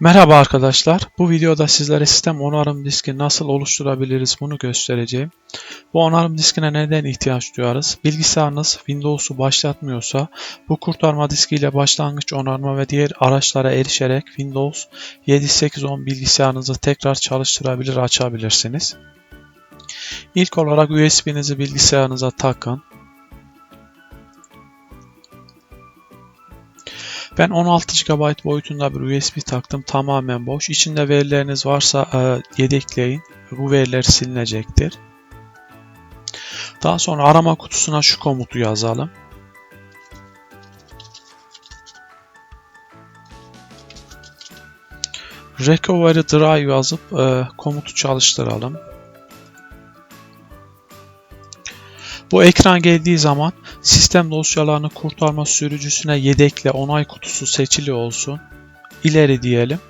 Merhaba arkadaşlar. Bu videoda sizlere sistem onarım diski nasıl oluşturabiliriz bunu göstereceğim. Bu onarım diskine neden ihtiyaç duyarız? Bilgisayarınız Windows'u başlatmıyorsa bu kurtarma diskiyle başlangıç onarma ve diğer araçlara erişerek Windows 7.8.10 bilgisayarınızı tekrar çalıştırabilir açabilirsiniz. İlk olarak USB'nizi bilgisayarınıza takın. Ben 16 GB boyutunda bir USB taktım. Tamamen boş. İçinde verileriniz varsa e, yedekleyin. Bu veriler silinecektir. Daha sonra arama kutusuna şu komutu yazalım. Recovery Drive yazıp e, komutu çalıştıralım. Bu ekran geldiği zaman sistem dosyalarını kurtarma sürücüsüne yedekle onay kutusu seçili olsun. İleri diyelim.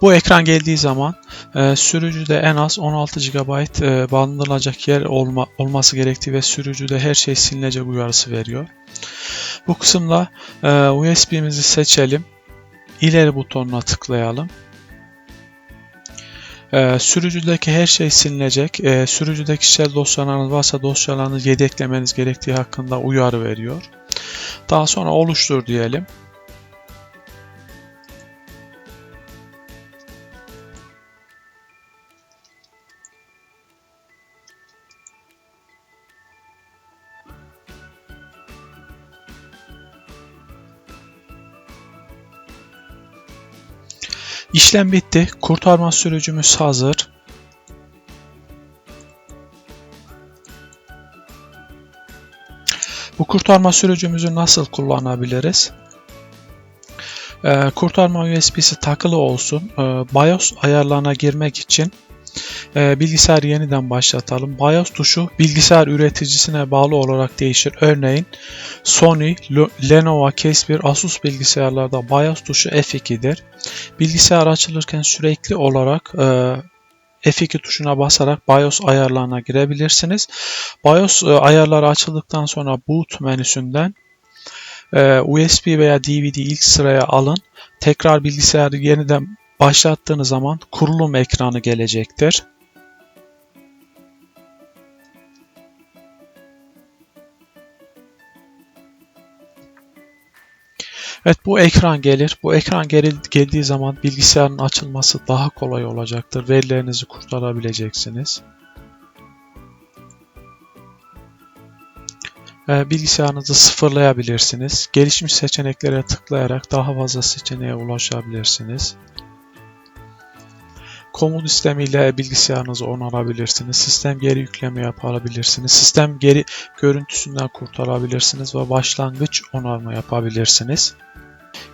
Bu ekran geldiği zaman e, sürücüde en az 16 GB e, bandırılacak yer olma, olması gerektiği ve sürücüde her şey silinecek uyarısı veriyor. Bu kısımda e, USB'mizi seçelim. İleri butonuna tıklayalım. Ee, sürücüdeki her şey silinecek. Ee, sürücüdeki kişisel dosyalarınız varsa dosyalarınızı yedeklemeniz gerektiği hakkında uyarı veriyor. Daha sonra oluştur diyelim. İşlem bitti. Kurtarma sürücümüz hazır. Bu kurtarma sürücümüzü nasıl kullanabiliriz? Ee, kurtarma USB'si takılı olsun. Ee, BIOS ayarlarına girmek için e, bilgisayarı yeniden başlatalım. BIOS tuşu bilgisayar üreticisine bağlı olarak değişir. Örneğin Sony, Lenovo Case 1, Asus bilgisayarlarda BIOS tuşu F2'dir. Bilgisayar açılırken sürekli olarak e, F2 tuşuna basarak BIOS ayarlarına girebilirsiniz. BIOS e, ayarları açıldıktan sonra Boot menüsünden e, USB veya DVD ilk sıraya alın. Tekrar bilgisayarı yeniden başlattığınız zaman kurulum ekranı gelecektir. Evet bu ekran gelir. Bu ekran gel geldiği zaman bilgisayarın açılması daha kolay olacaktır. Verilerinizi kurtarabileceksiniz. Ee, bilgisayarınızı sıfırlayabilirsiniz. Gelişmiş seçeneklere tıklayarak daha fazla seçeneğe ulaşabilirsiniz. Komut sistemiyle bilgisayarınızı onarabilirsiniz. Sistem geri yükleme yapabilirsiniz. Sistem geri görüntüsünden kurtarabilirsiniz ve başlangıç onarma yapabilirsiniz.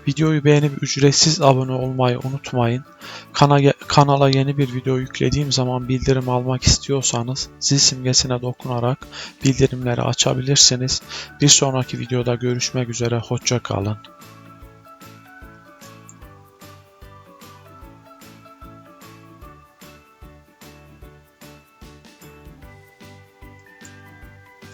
Videoyu beğenip ücretsiz abone olmayı unutmayın. kanala yeni bir video yüklediğim zaman bildirim almak istiyorsanız zil simgesine dokunarak bildirimleri açabilirsiniz. Bir sonraki videoda görüşmek üzere. Hoşça kalın.